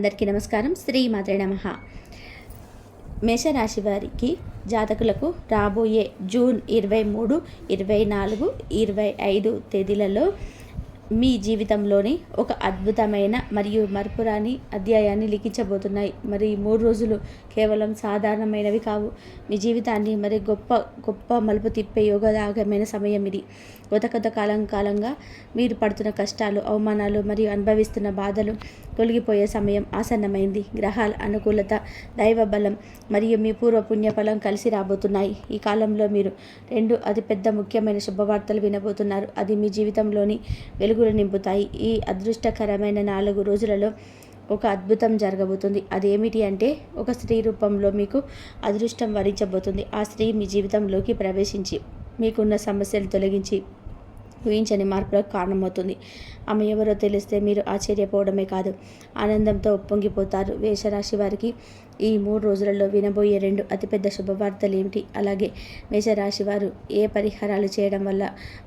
అందరికీ నమస్కారం. శ్రీ మాత్రే నమ. మేషరాశి వారికి జాతకులకు రాబోయే జూన్ ఇరవై మూడు ఇరవై నాలుగు ఇరవై ఐదు తేదీలలో మీ జీవితంలోని ఒక అద్భుతమైన మరియు మరపురాని అధ్యాయాన్ని లిఖించబోతున్నాయి. మరి మూడు రోజులు కేవలం సాధారణమైనవి కావు. మీ జీవితాన్ని మరి గొప్ప గొప్ప మలుపు తిప్పే యోగదాగమైన సమయం ఇది. కొత్త కొత్త కాలం కాలంగా మీరు పడుతున్న కష్టాలు అవమానాలు మరియు అనుభవిస్తున్న బాధలు తొలగిపోయే సమయం ఆసన్నమైంది. గ్రహాల అనుకూలత దైవ బలం మరియు మీ పూర్వ పుణ్యఫలం కలిసి రాబోతున్నాయి. ఈ కాలంలో మీరు రెండు అతిపెద్ద ముఖ్యమైన శుభవార్తలు వినబోతున్నారు. అది మీ జీవితంలోని వెలుగులు నింపుతాయి. ఈ అదృష్టకరమైన నాలుగు రోజులలో ఒక అద్భుతం జరగబోతుంది. అదేమిటి అంటే ఒక స్త్రీ రూపంలో మీకు అదృష్టం వరించబోతుంది. ఆ స్త్రీ మీ జీవితంలోకి ప్రవేశించి మీకున్న సమస్యలు తొలగించి ఊహించని మార్పులకు కారణమవుతుంది. ఆమె ఎవరో తెలిస్తే మీరు ఆశ్చర్యపోవడమే కాదు. ఆనందంతో ఉప్పొంగిపోతారు మేషరాశి వారికి. ఈ మూడు రోజులలో వినబోయే రెండు అతిపెద్ద శుభవార్తలు ఏమిటి? అలాగే మేషరాశి వారు ఏ పరిహారాలు చేయడం వల్ల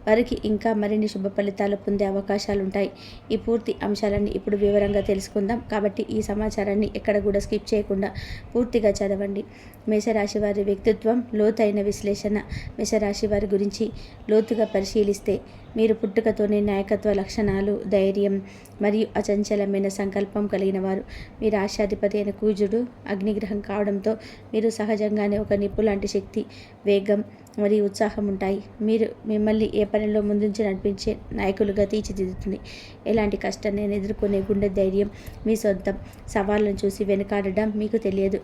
వారికి ఇంకా మరిన్ని శుభ ఫలితాలు పొందే అవకాశాలు ఉంటాయి ఈ పూర్తి అంశాలన్నీ ఇప్పుడు వివరంగా తెలుసుకుందాం. కాబట్టి ఈ సమాచారాన్ని ఎక్కడ కూడా స్కిప్ చేయకుండా పూర్తిగా చదవండి. మేషరాశి వారి వ్యక్తిత్వం లోతైన విశ్లేషణ మేషరాశి వారి గురించి లోతుగా పరిశీలిస్తే మీరు పుట్టుకతోనే నాయకత్వ లక్షణాలు ధైర్యం మరియు అచంచలమైన సంకల్పం కలిగిన వారు. మీ రాష్ట్రాధిపతి అయిన కూజుడు అగ్నిగ్రహం కావడంతో మీరు సహజంగానే ఒక నిప్పు లాంటి శక్తి వేగం మరియు ఉత్సాహం ఉంటాయి. మీరు మిమ్మల్ని ఏ పనిలో ముందుంచి నడిపించే నాయకులుగా తీర్చిదిద్దుతుంది. ఎలాంటి కష్టాన్ని ఎదుర్కొనే గుండె ధైర్యం మీ సొంతం. సవాళ్ళను చూసి వెనుకాడడం మీకు తెలియదు.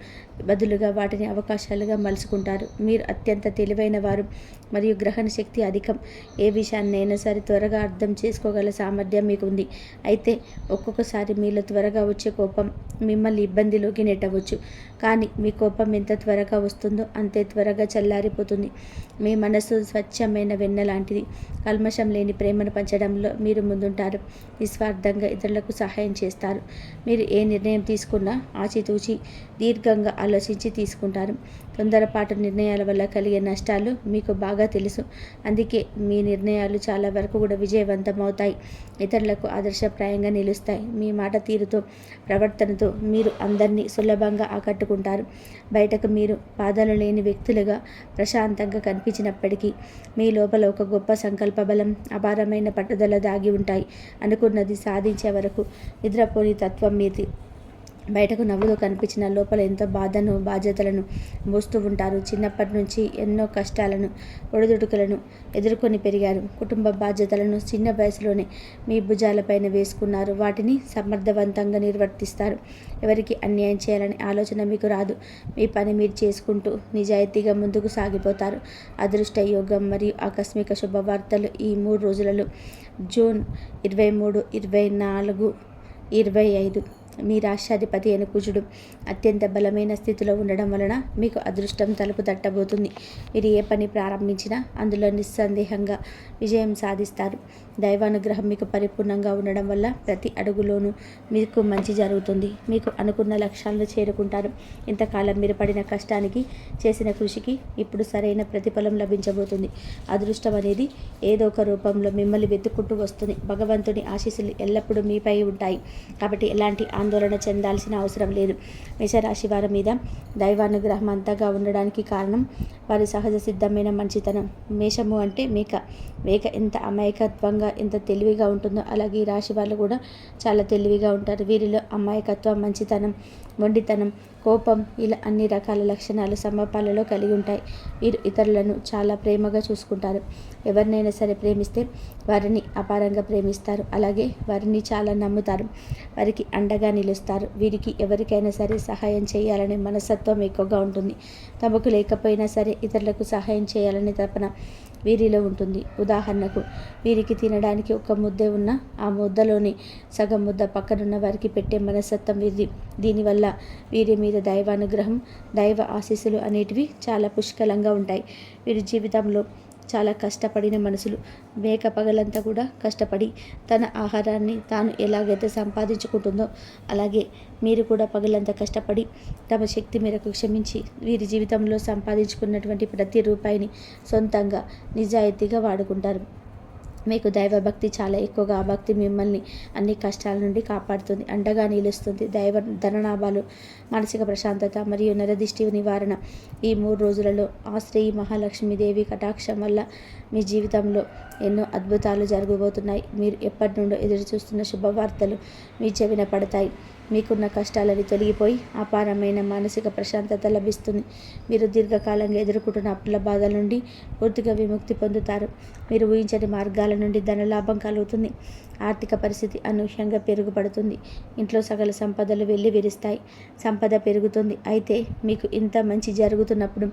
బదులుగా వాటిని అవకాశాలుగా మలుచుకుంటారు. మీరు అత్యంత తెలివైన వారు మరియు గ్రహణ శక్తి అధికం. ఏ విషయాన్నైనా సరే త్వరగా అర్థం చేసుకోగల సామర్థ్యం మీకు ఉంది. అయితే ఒక్కొక్కసారి మీలో త్వరగా వచ్చే కోపం మిమ్మల్ని ఇబ్బందిలోకి నెట్టవచ్చు. కానీ మీ కోపం ఎంత త్వరగా వస్తుందో అంతే త్వరగా చల్లారిపోతుంది. మీ మనసు స్వచ్ఛమైన వెన్న లాంటిది. కల్మషం లేని ప్రేమను పంచడంలో మీరు ముందుంటారు. నిస్వార్థంగా ఇతరులకు సహాయం చేస్తారు. మీరు ఏ నిర్ణయం తీసుకున్నా ఆచితూచి దీర్ఘంగా ఆలోచించి తీసుకుంటారు. తొందరపాటు నిర్ణయాల వల్ల కలిగే నష్టాలు మీకు బాగా తెలుసు. అందుకే మీ నిర్ణయాలు చాలా వరకు కూడా విజయవంతమవుతాయి. ఇతరులకు ఆదర్శప్రాయంగా నిలుస్తాయి. మీ మాట తీరుతో ప్రవర్తనతో మీరు అందరినీ సులభంగా ఆకట్టుకుంటారు. బయటకు మీరు పాదాలు లేని వ్యక్తులుగా ప్రశాంతంగా కనిపించినప్పటికీ మీ లోపల ఒక గొప్ప సంకల్ప బలం అపారమైన పట్టుదల దాగి ఉంటాయి. అనుకున్నది సాధించే వరకు నిద్రపోని తత్వం మీది. బయటకు నవ్వులు కనిపించిన లోపల ఎంతో బాధను బాధ్యతలను మోస్తూ ఉంటారు. చిన్నప్పటి నుంచి ఎన్నో కష్టాలను ఒడిదుడుకులను ఎదుర్కొని పెరిగారు. కుటుంబ బాధ్యతలను చిన్న వయసులోనే మీ భుజాలపైన వేసుకున్నారు. వాటిని సమర్థవంతంగా నిర్వర్తిస్తారు. ఎవరికి అన్యాయం చేయాలనే ఆలోచన మీకు రాదు. మీ పని మీరు చేసుకుంటూ నిజాయితీగా ముందుకు సాగిపోతారు. అదృష్ట యోగం మరియు ఆకస్మిక శుభవార్తలు ఈ మూడు రోజులలో. జూన్ ఇరవై మూడు ఇరవై నాలుగు ఇరవై ఐదు. మీ రాష్ట్రాధిపతి అయిన కుజుడు అత్యంత బలమైన స్థితిలో ఉండడం వలన మీకు అదృష్టం తలుపు తట్టబోతుంది. మీరు ఏ పని ప్రారంభించినా అందులో నిస్సందేహంగా విజయం సాధిస్తారు. దైవానుగ్రహం మీకు పరిపూర్ణంగా ఉండడం వల్ల ప్రతి అడుగులోనూ మీకు మంచి జరుగుతుంది. మీకు అనుకున్న లక్ష్యాలను చేరుకుంటారు. ఇంతకాలం మీరు పడిన కష్టానికి చేసిన కృషికి ఇప్పుడు సరైన ప్రతిఫలం లభించబోతుంది. అదృష్టం అనేది ఏదో ఒక రూపంలో మిమ్మల్ని వెతుక్కుంటూ వస్తుంది. భగవంతుని ఆశీస్సులు ఎల్లప్పుడూ మీపై ఉంటాయి. కాబట్టి ఎలాంటి ఆందోళన చెందాల్సిన అవసరం లేదు. మేషరాశి వారి మీద దైవానుగ్రహం అంతగా ఉండడానికి కారణం వారి సహజ సిద్ధమైన మంచితనం. మేషము అంటే మేక. మేక ఎంత అమాయకత్వంగా ఎంత తెలివిగా ఉంటుందో అలాగే ఈ రాశి వాళ్ళు కూడా చాలా తెలివిగా ఉంటారు. వీరిలో అమాయకత్వం మంచితనం మొండితనం కోపం ఇలా అన్ని రకాల లక్షణాలు సమపాలలో కలిగి ఉంటాయి. వీరు ఇతరులను చాలా ప్రేమగా చూసుకుంటారు. ఎవరినైనా సరే ప్రేమిస్తే వారిని అపారంగా ప్రేమిస్తారు. అలాగే వారిని చాలా నమ్ముతారు. వారికి అండగా నిలుస్తారు. వీరికి ఎవరికైనా సరే సహాయం చేయాలనే మనస్తత్వం ఎక్కువగా ఉంటుంది. తమకు లేకపోయినా సరే ఇతరులకు సహాయం చేయాలనే తపన వీరిలో ఉంటుంది. ఉదాహరణకు వీరికి తినడానికి ఒక ముద్దే ఉన్న ఆ ముద్దలోని సగం ముద్ద పక్కనున్న వారికి పెట్టే మనస్తత్వం వీరిది. దీనివల్ల వీరి మీద దైవానుగ్రహం దైవ ఆశీస్సులు అనేటివి చాలా పుష్కలంగా ఉంటాయి. వీరి జీవితంలో చాలా కష్టపడిన మనసులు మేక పగలంతా కూడా కష్టపడి తన ఆహారాన్ని తాను ఎలాగైతే సంపాదించుకుంటుందో అలాగే మీరు కూడా పగలంతా కష్టపడి తమ శక్తి మేరకు క్షమించి వీరి జీవితంలో సంపాదించుకున్నటువంటి ప్రతి రూపాయిని సొంతంగా నిజాయితీగా వాడుకుంటారు. మీకు దైవభక్తి చాలా ఎక్కువగా ఆ భక్తి మిమ్మల్ని అన్ని కష్టాల నుండి కాపాడుతుంది అండగా నిలుస్తుంది. దైవ ధననాభాలు మానసిక ప్రశాంతత మరియు నరదిష్టి నివారణ ఈ మూడు రోజులలో ఆ శ్రీ మహాలక్ష్మీదేవి కటాక్షం వల్ల మీ జీవితంలో ఎన్నో అద్భుతాలు జరగబోతున్నాయి. మీరు ఎప్పటి నుండో ఎదురు చూస్తున్న శుభవార్తలు మీ చెవిన పడతాయి. మీకున్న కష్టాలని తొలగిపోయి అపారమైన మానసిక ప్రశాంతత లభిస్తుంది. మీరు దీర్ఘకాలంగా ఎదుర్కొంటున్న అప్పుల బాధల నుండి పూర్తిగా విముక్తి పొందుతారు. మీరు ఊహించని మార్గాల నుండి ధనలాభం కలుగుతుంది. ఆర్థిక పరిస్థితి అనూహ్యంగా పెరుగుపడుతుంది. ఇంట్లో సకల సంపదలు వెళ్ళి విరుస్తాయి. సంపద పెరుగుతుంది. అయితే మీకు ఇంత మంచి జరుగుతున్నప్పుడు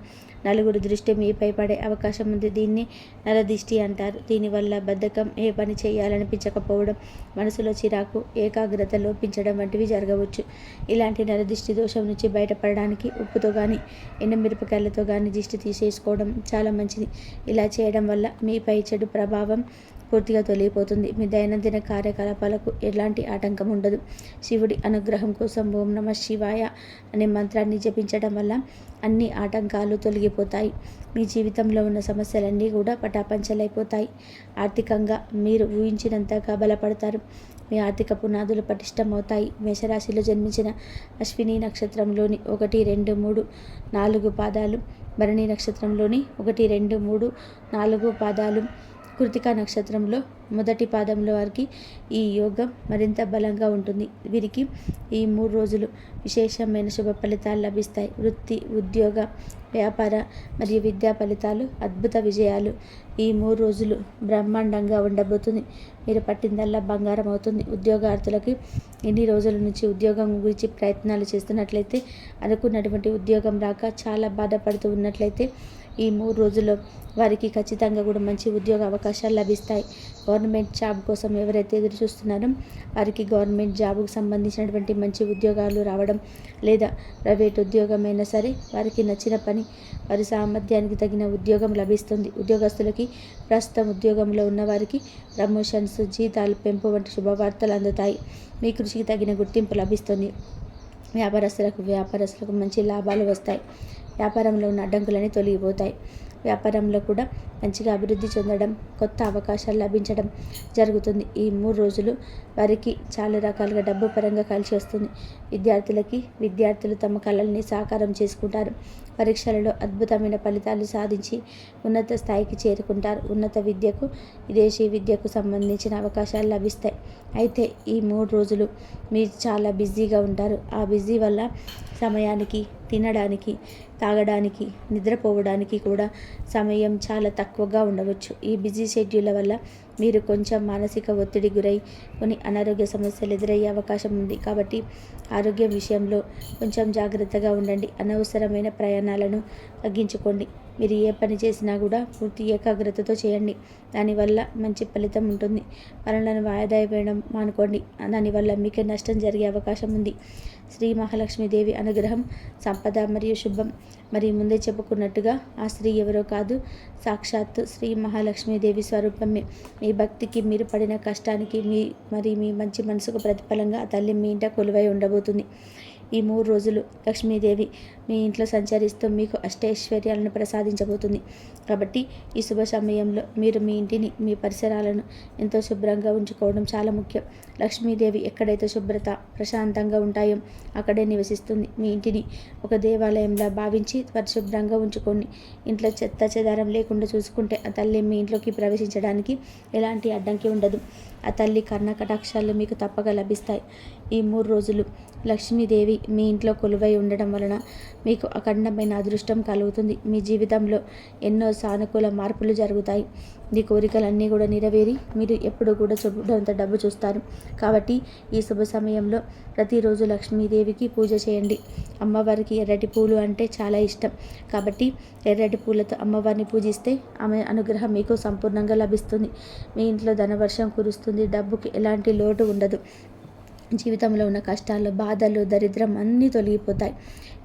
నలుగురు దృష్టి మీపై పడే అవకాశం ఉంది. దీన్ని నరదిష్టి అంటారు. దీనివల్ల బద్ధకం ఏ పని చేయాలనిపించకపోవడం మనసులో చిరాకు ఏకాగ్రత లోపించడం వంటివి జరగవచ్చు. ఇలాంటి నరదిష్టి దోషం నుంచి బయటపడడానికి ఉప్పుతో కానీ ఎండమిరపకాయలతో కానీ దిష్టి తీసేసుకోవడం చాలా మంచిది. ఇలా చేయడం వల్ల మీపై చెడు ప్రభావం పూర్తిగా తొలగిపోతుంది. మీ దైనందిన కార్యకలాపాలకు ఎలాంటి ఆటంకం ఉండదు. శివుడి అనుగ్రహం కోసం ఓం నమ శివాయ అనే మంత్రాన్ని జపించడం వల్ల అన్ని ఆటంకాలు తొలగిపోతాయి. మీ జీవితంలో ఉన్న సమస్యలన్నీ కూడా పటాపంచలైపోతాయి. ఆర్థికంగా మీరు ఊహించినంతగా బలపడతారు. మీ ఆర్థిక పునాదులు పటిష్టమవుతాయి. మేషరాశిలో జన్మించిన అశ్విని నక్షత్రంలోని ఒకటి రెండు మూడు నాలుగు పాదాలు భరణి నక్షత్రంలోని ఒకటి రెండు మూడు నాలుగు పాదాలు కృతికా నక్షత్రంలో మొదటి పాదంలో వారికి ఈ యోగం మరింత బలంగా ఉంటుంది. వీరికి ఈ మూడు రోజులు విశేషమైన శుభ ఫలితాలు లభిస్తాయి. వృత్తి ఉద్యోగ వ్యాపార మరియు విద్యా ఫలితాలు అద్భుత విజయాలు ఈ మూడు రోజులు బ్రహ్మాండంగా ఉండబోతుంది. మీరు పట్టిందల్లా బంగారం అవుతుంది. ఉద్యోగార్థులకి ఎన్ని రోజుల నుంచి ఉద్యోగం గురించి ప్రయత్నాలు చేస్తున్నట్లయితే అనుకున్నటువంటి ఉద్యోగం రాక చాలా బాధపడుతూ ఉన్నట్లయితే ఈ మూడు రోజుల్లో వారికి ఖచ్చితంగా కూడా మంచి ఉద్యోగ అవకాశాలు లభిస్తాయి. గవర్నమెంట్ జాబ్ కోసం ఎవరైతే ఎదురు చూస్తున్నారో వారికి గవర్నమెంట్ జాబ్కు సంబంధించినటువంటి మంచి ఉద్యోగాలు రావడం లేదా ప్రైవేట్ ఉద్యోగమైనా సరే వారికి నచ్చిన పని వారి సామర్థ్యానికి తగిన ఉద్యోగం లభిస్తుంది. ఉద్యోగస్తులకి ప్రస్తుతం ఉద్యోగంలో ఉన్న వారికి ప్రమోషన్స్ జీతాలు పెంపు వంటి శుభవార్తలు అందుతాయి. మీ కృషికి తగిన గుర్తింపు లభిస్తుంది. వ్యాపారస్తులకు వ్యాపారస్తులకు మంచి లాభాలు వస్తాయి. వ్యాపారంలో ఉన్న అడ్డంకులన్నీ తొలగిపోతాయి. వ్యాపారంలో కూడా మంచిగా అభివృద్ధి చెందడం కొత్త అవకాశాలు లభించడం జరుగుతుంది. ఈ మూడు రోజులు వారికి చాలా రకాలుగా డబ్బు పరంగా కలిసి వస్తుంది. విద్యార్థులకి విద్యార్థులు తమ కళల్ని సాకారం చేసుకుంటారు. పరీక్షలలో అద్భుతమైన ఫలితాలు సాధించి ఉన్నత స్థాయికి చేరుకుంటారు. ఉన్నత విద్యకు విదేశీ విద్యకు సంబంధించిన అవకాశాలు లభిస్తాయి. అయితే ఈ మూడు రోజులు మీరు చాలా బిజీగా ఉంటారు. ఆ బిజీ వల్ల సమయానికి తినడానికి తాగడానికి నిద్రపోవడానికి కూడా సమయం చాలా తక్కువగా ఉండవచ్చు. ఈ బిజీ షెడ్యూల్ వల్ల మీరు కొంచెం మానసిక ఒత్తిడి గురై కొన్ని అనారోగ్య సమస్యలు ఎదురయ్యే అవకాశం ఉంది. కాబట్టి ఆరోగ్యం విషయంలో కొంచెం జాగ్రత్తగా ఉండండి. అనవసరమైన ప్రయాణాలను తగ్గించుకోండి. మీరు ఏ పని చేసినా కూడా పూర్తి ఏకాగ్రతతో చేయండి. దానివల్ల మంచి ఫలితం ఉంటుంది. పనులను వాయిదా వేయడం మానుకోండి. దానివల్ల మీకు నష్టం జరిగే అవకాశం ఉంది. శ్రీ మహాలక్ష్మీదేవి అనుగ్రహం సంపద మరియు శుభం. మరి ముందే చెప్పుకున్నట్టుగా ఆ స్త్రీ ఎవరో కాదు. సాక్షాత్తు శ్రీ మహాలక్ష్మీదేవి స్వరూపమే. మీ భక్తికి మీరు పడిన కష్టానికి మీ మరి మీ మంచి మనసుకు ప్రతిఫలంగా ఆ తల్లి మీ ఇంట కొలువై ఉండబోతుంది. ఈ మూడు రోజులు లక్ష్మీదేవి మీ ఇంట్లో సంచరిస్తూ మీకు అష్టైశ్వర్యాలను ప్రసాదించబోతుంది. కాబట్టి ఈ శుభ సమయంలో మీరు మీ ఇంటిని మీ పరిసరాలను ఎంతో శుభ్రంగా ఉంచుకోవడం చాలా ముఖ్యం. లక్ష్మీదేవి ఎక్కడైతే శుభ్రత ప్రశాంతంగా ఉంటాయో అక్కడే నివసిస్తుంది. మీ ఇంటిని ఒక దేవాలయంలా భావించి పరిశుభ్రంగా ఉంచుకోండి. ఇంట్లో చెత్త చెదారం లేకుండా చూసుకుంటే ఆ తల్లి మీ ఇంట్లోకి ప్రవేశించడానికి ఎలాంటి అడ్డంకి ఉండదు. ఆ తల్లి కర్ణ కటాక్షాలు మీకు తప్పక లభిస్తాయి. ఈ మూడు రోజులు లక్ష్మీదేవి మీ ఇంట్లో కొలువై ఉండడం వలన మీకు అఖండమైన అదృష్టం కలుగుతుంది. మీ జీవితంలో ఎన్నో సానుకూల మార్పులు జరుగుతాయి. మీ కోరికలన్నీ కూడా నెరవేరి మీరు ఎప్పుడు కూడా చూడంత డబ్బు చూస్తారు. కాబట్టి ఈ శుభ సమయంలో ప్రతిరోజు లక్ష్మీదేవికి పూజ చేయండి. అమ్మవారికి ఎర్రటి పూలు అంటే చాలా ఇష్టం. కాబట్టి ఎర్రటి పూలతో అమ్మవారిని పూజిస్తే ఆమె అనుగ్రహం మీకు సంపూర్ణంగా లభిస్తుంది. మీ ఇంట్లో ధనవర్షం కురుస్తుంది. డబ్బుకి ఎలాంటి లోటు ఉండదు. జీవితంలో ఉన్న కష్టాలు బాధలు దరిద్రం అన్నీ తొలగిపోతాయి.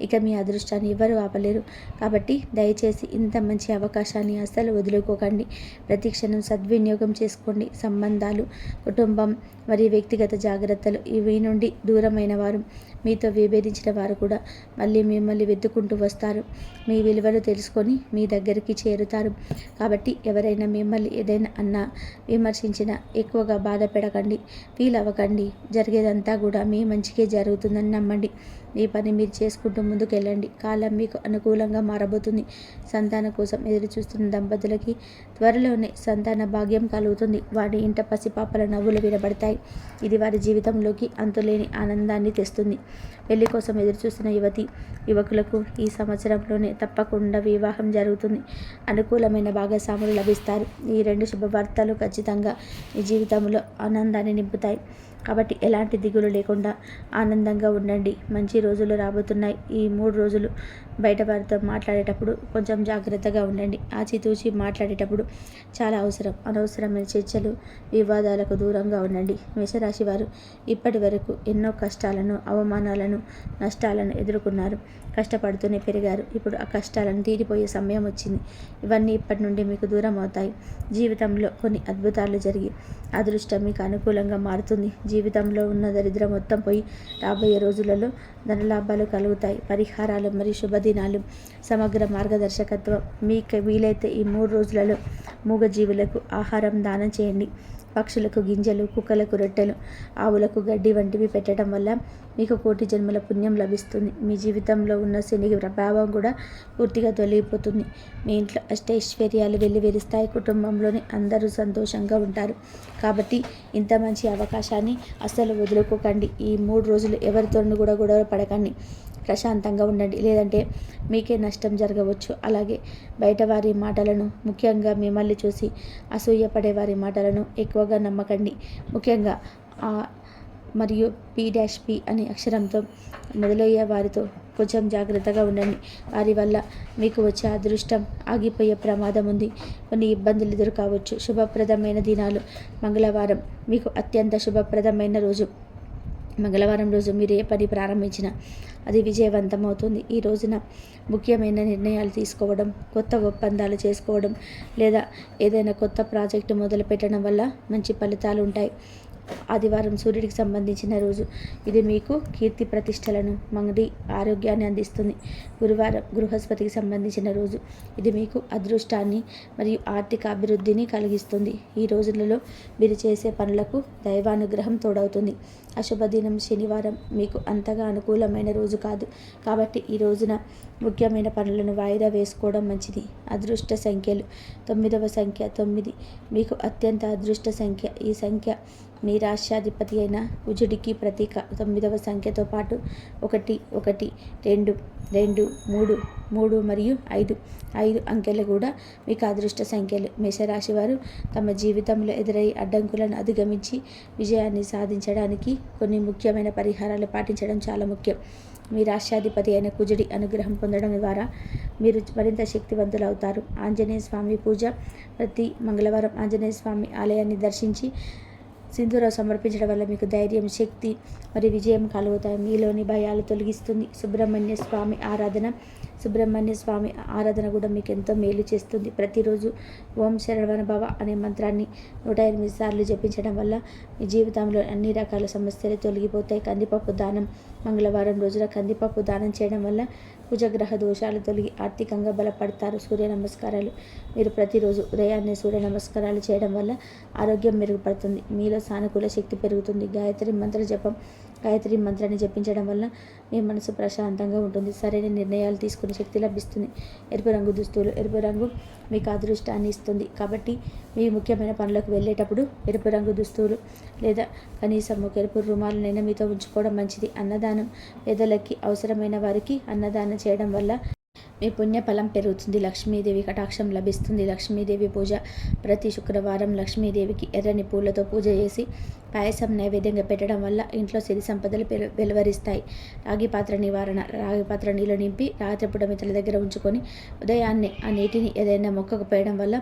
ఇక మీ అదృష్టాన్ని ఎవరు ఆపలేరు. కాబట్టి దయచేసి ఇంత మంచి అవకాశాన్ని అస్సలు వదులుకోకండి. ప్రతి క్షణం సద్వినియోగం చేసుకోండి. సంబంధాలు కుటుంబం మరియు వ్యక్తిగత జాగ్రత్తలు ఇవి నుండి దూరమైన వారు మీతో విభేదించిన వారు కూడా మళ్ళీ మిమ్మల్ని వెతుకుంటూ వస్తారు. మీ విలువలు తెలుసుకొని మీ దగ్గరికి చేరుతారు. కాబట్టి ఎవరైనా మిమ్మల్ని ఏదైనా అన్నా విమర్శించినా ఎక్కువగా బాధపెడకండి ఫీల్ అవ్వకండి జరిగేదంతా కూడా మీ మంచికే జరుగుతుందని నమ్మండి. మీ పని మీరు చేసుకుంటూ ముందుకెళ్ళండి. కాలం మీకు అనుకూలంగా మారబోతుంది. సంతానం కోసం ఎదురు చూస్తున్న దంపతులకి త్వరలోనే సంతాన భాగ్యం కలుగుతుంది. వారి ఇంట పసిపాపల నవ్వులు వినబడతాయి. ఇది వారి జీవితంలోకి అంతులేని ఆనందాన్ని తెస్తుంది. పెళ్ళి కోసం ఎదురుచూస్తున్న యువతి యువకులకు ఈ సంవత్సరంలోనే తప్పకుండా వివాహం జరుగుతుంది. అనుకూలమైన భాగస్వాములు లభిస్తారు. ఈ రెండు శుభవార్తలు ఖచ్చితంగా మీ జీవితంలో ఆనందాన్ని నింపుతాయి. కాబట్టి ఎలాంటి దిగులు లేకుండా ఆనందంగా ఉండండి. మంచి రోజులు రాబోతున్నాయి. ఈ మూడు రోజులు బయట వారితో మాట్లాడేటప్పుడు కొంచెం జాగ్రత్తగా ఉండండి. ఆచితూచి మాట్లాడేటప్పుడు చాలా అవసరం. అనవసరమైన చర్చలు వివాదాలకు దూరంగా ఉండండి. మేషరాశి వారు ఇప్పటి వరకు ఎన్నో కష్టాలను అవమానాలను నష్టాలను ఎదుర్కొన్నారు. కష్టపడుతూనే పెరిగారు. ఇప్పుడు ఆ కష్టాలను తీరిపోయే సమయం వచ్చింది. ఇవన్నీ ఇప్పటి నుండి మీకు దూరం అవుతాయి. జీవితంలో కొన్ని అద్భుతాలు జరిగి అదృష్టం మీకు అనుకూలంగా మారుతుంది. జీవితంలో ఉన్న దరిద్రం మొత్తం పోయి రాబోయే రోజులలో ధనలాభాలు కలుగుతాయి. పరిహారాలు మరియు శుభదినాలు. సమగ్ర మార్గదర్శకత్వం. మీకు వీలైతే ఈ మూడు రోజులలో మూగజీవులకు ఆహారం దానం చేయండి. పక్షులకు గింజలు కుక్కలకు రొట్టెలు ఆవులకు గడ్డి వంటివి పెట్టడం వల్ల మీకు కోటి జన్మల పుణ్యం లభిస్తుంది. మీ జీవితంలో ఉన్న శని ప్రభావం కూడా పూర్తిగా తొలగిపోతుంది. మీ ఇంట్లో అష్టైశ్వర్యాలు వెళ్ళి కుటుంబంలోని అందరూ సంతోషంగా ఉంటారు. కాబట్టి ఇంత మంచి అవకాశాన్ని అస్సలు వదులుకోకండి. ఈ మూడు రోజులు ఎవరితోనూ కూడా గొడవ పడకండి. ప్రశాంతంగా ఉండండి. లేదంటే మీకే నష్టం జరగవచ్చు. అలాగే బయట వారి మాటలను ముఖ్యంగా మిమ్మల్ని చూసి అసూయపడే వారి మాటలను ఎక్కువగా నమ్మకండి. ముఖ్యంగా మరియు పీ డాష్ పి అనే అక్షరంతో మొదలయ్యే వారితో కొంచెం జాగ్రత్తగా ఉండండి. వారి వల్ల మీకు వచ్చే అదృష్టం ఆగిపోయే ప్రమాదం ఉంది. కొన్ని ఇబ్బందులు ఎదురు కావచ్చు శుభప్రదమైన దినాలు మంగళవారం. మీకు అత్యంత శుభప్రదమైన రోజు. మంగళవారం రోజు మీరు ఏ పని ప్రారంభించినా అది విజయవంతమవుతుంది. ఈ రోజున ముఖ్యమైన నిర్ణయాలు తీసుకోవడం కొత్త ఒప్పందాలు చేసుకోవడం లేదా ఏదైనా కొత్త ప్రాజెక్టు మొదలుపెట్టడం వల్ల మంచి ఫలితాలు ఉంటాయి ఆదివారం సూర్యుడికి సంబంధించిన రోజు. ఇది మీకు కీర్తి ప్రతిష్టలను మంది ఆరోగ్యాన్ని అందిస్తుంది. గురువారం బృహస్పతికి సంబంధించిన రోజు. ఇది మీకు అదృష్టాన్ని మరియు ఆర్థిక అభివృద్ధిని కలిగిస్తుంది. ఈ రోజులలో మీరు చేసే పనులకు దైవానుగ్రహం తోడవుతుంది. అశుభదినం శనివారం మీకు అంతగా అనుకూలమైన రోజు కాదు. కాబట్టి ఈ రోజున ముఖ్యమైన పనులను వాయిదా వేసుకోవడం మంచిది. అదృష్ట సంఖ్యలు తొమ్మిదవ సంఖ్య తొమ్మిది. మీకు అత్యంత అదృష్ట సంఖ్య. ఈ సంఖ్య మీ రాష్ట్రాధిపతి అయిన కుజుడికి ప్రతీక తొమ్మిదవ సంఖ్యతో పాటు ఒకటి ఒకటి రెండు రెండు మూడు మూడు మరియు ఐదు ఐదు అంకెలు కూడా మీకు అదృష్ట సంఖ్యలు. మేషరాశి వారు తమ జీవితంలో ఎదురయ్యే అడ్డంకులను అధిగమించి విజయాన్ని సాధించడానికి కొన్ని ముఖ్యమైన పరిహారాలు పాటించడం చాలా ముఖ్యం. మీ రాష్ట్రాధిపతి అయిన కుజుడి అనుగ్రహం పొందడం ద్వారా మీరు మరింత శక్తివంతులు అవుతారు. ఆంజనేయ స్వామి పూజ ప్రతి మంగళవారం ఆంజనేయ స్వామి ఆలయాన్ని దర్శించి సింధూరం సమర్పించడం వల్ల మీకు ధైర్యం శక్తి మరి విజయం కలుగుతాయి. మీలోని భయాలు తొలగిస్తుంది. సుబ్రహ్మణ్య స్వామి ఆరాధన. సుబ్రహ్మణ్య స్వామి ఆరాధన కూడా మీకు ఎంతో మేలు చేస్తుంది. ప్రతిరోజు ఓం శరణవన భవ అనే మంత్రాన్ని నూట ఎనిమిది సార్లు జపించడం వల్ల మీ జీవితంలో అన్ని రకాల సమస్యలు తొలగిపోతాయి. కందిపప్పు దానం మంగళవారం రోజున కందిపప్పు దానం చేయడం వల్ల కుజగ్రహ దోషాలు తొలగి ఆర్థికంగా బలపడతారు. సూర్య నమస్కారాలు. మీరు ప్రతిరోజు ఉదయాన్నే సూర్య నమస్కారాలు చేయడం వల్ల ఆరోగ్యం మెరుగుపడుతుంది. మీలో సానుకూల శక్తి పెరుగుతుంది. గాయత్రి మంత్ర జపం గాయత్రి మంత్రాన్ని జపించడం వల్ల మీ మనసు ప్రశాంతంగా ఉంటుంది. సరైన నిర్ణయాలు తీసుకునే శక్తి లభిస్తుంది. ఎరుపు రంగు దుస్తులు ఎరుపు రంగు మీకు అదృష్టాన్ని ఇస్తుంది. కాబట్టి మీ ముఖ్యమైన పనులకు వెళ్ళేటప్పుడు ఎరుపు రంగు దుస్తులు లేదా కనీసం ఒక ఎరుపు రుమాలనైనా మీతో ఉంచుకోవడం మంచిది. అన్నదానం పేదలకి అవసరమైన వారికి అన్నదానం చేయడం వల్ల మీ పుణ్యఫలం పెరుగుతుంది. లక్ష్మీదేవి కటాక్షం లభిస్తుంది. లక్ష్మీదేవి పూజ ప్రతి శుక్రవారం లక్ష్మీదేవికి ఎర్రని పూలతో పూజ చేసి పాయసం నైవేద్యంగా పెట్టడం వల్ల ఇంట్లో సిరి సంపదలు వెలువరిస్తాయి. రాగి పాత్ర నివారణ రాగి పాత్ర నీళ్ళు నింపి రాత్రిపూట మిత్రుల దగ్గర ఉంచుకొని ఉదయాన్నే ఆ నీటిని ఏదైనా మొక్కకు పోయడం వల్ల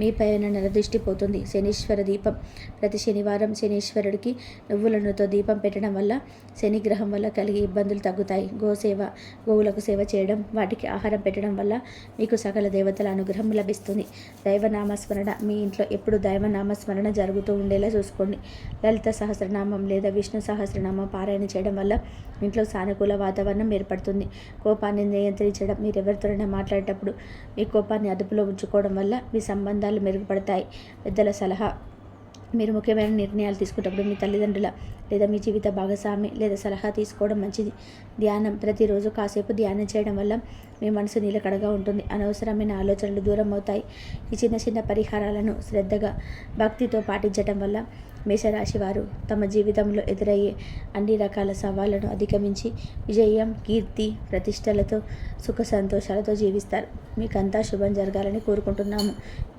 మీ పైన నరదృష్టి పోతుంది. శనీశ్వర దీపం. ప్రతి శనివారం శనీశ్వరుడికి నువ్వుల నూనెతో దీపం పెట్టడం వల్ల శనిగ్రహం వల్ల కలిగే ఇబ్బందులు తగ్గుతాయి. గోసేవ గోవులకు సేవ చేయడం వాటికి ఆహారం పెట్టడం వల్ల మీకు సకల దేవతల అనుగ్రహం లభిస్తుంది. దైవనామస్మరణ. మీ ఇంట్లో ఎప్పుడు దైవనామస్మరణ జరుగుతూ ఉండేలా చూసుకోండి. లలిత సహస్రనామం లేదా విష్ణు సహస్రనామం పారాయణ చేయడం వల్ల ఇంట్లో సానుకూల వాతావరణం ఏర్పడుతుంది. కోపాన్ని నియంత్రించడం మీరు ఎవరితోనైనా మాట్లాడేటప్పుడు మీ కోపాన్ని అదుపులో ఉంచుకోవడం వల్ల మీ సంబంధాలు మెరుగుపడతాయి. పెద్దల సలహా మీరు ముఖ్యమైన నిర్ణయాలు తీసుకున్నప్పుడు మీ తల్లిదండ్రుల లేదా మీ జీవిత భాగస్వామి లేదా సలహా తీసుకోవడం మంచిది. ధ్యానం ప్రతిరోజు కాసేపు ధ్యానం చేయడం వల్ల మీ మనసు నిలకడగా ఉంటుంది. అనవసరమైన ఆలోచనలు దూరం అవుతాయి ఈ చిన్న చిన్న పరిహారాలను శ్రద్ధగా భక్తితో పాటించడం వల్ల మేషరాశి వారు తమ జీవితంలో ఎదురయ్యే అన్ని రకాల సవాళ్ళను అధిగమించి విజయం కీర్తి ప్రతిష్టలతో సుఖ సంతోషాలతో జీవిస్తారు. మీకంతా శుభం జరగాలని కోరుకుంటున్నాము.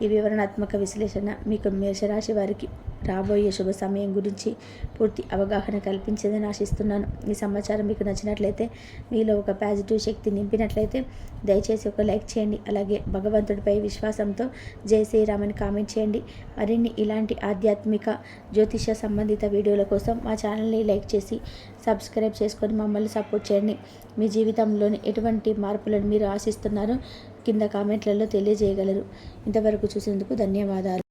ఈ వివరణాత్మక విశ్లేషణ మీకు మేషరాశి వారికి రాబోయే శుభ సమయం గురించి పూర్తి అవగాహన కల్పించేదని ఆశిస్తున్నాను. ఈ సమాచారం మీకు నచ్చినట్లయితే మీలో ఒక పాజిటివ్ శక్తి నింపినట్లయితే దయచేసి ఒక లైక్ చేయండి. అలాగే భగవంతుడిపై విశ్వాసంతో జై శ్రీరామని కామెంట్ చేయండి. మరిన్ని ఇలాంటి ఆధ్యాత్మిక జ్యోతిష సంబంధిత వీడియోల కోసం మా ఛానల్ని లైక్ చేసి సబ్స్క్రైబ్ చేసుకొని మమ్మల్ని సపోర్ట్ చేయండి. మీ జీవితంలోని ఎటువంటి మార్పులను మీరు ఆశిస్తున్నారో కింద కామెంట్లలో తెలియజేయగలరు. ఇంతవరకు చూసేందుకు ధన్యవాదాలు.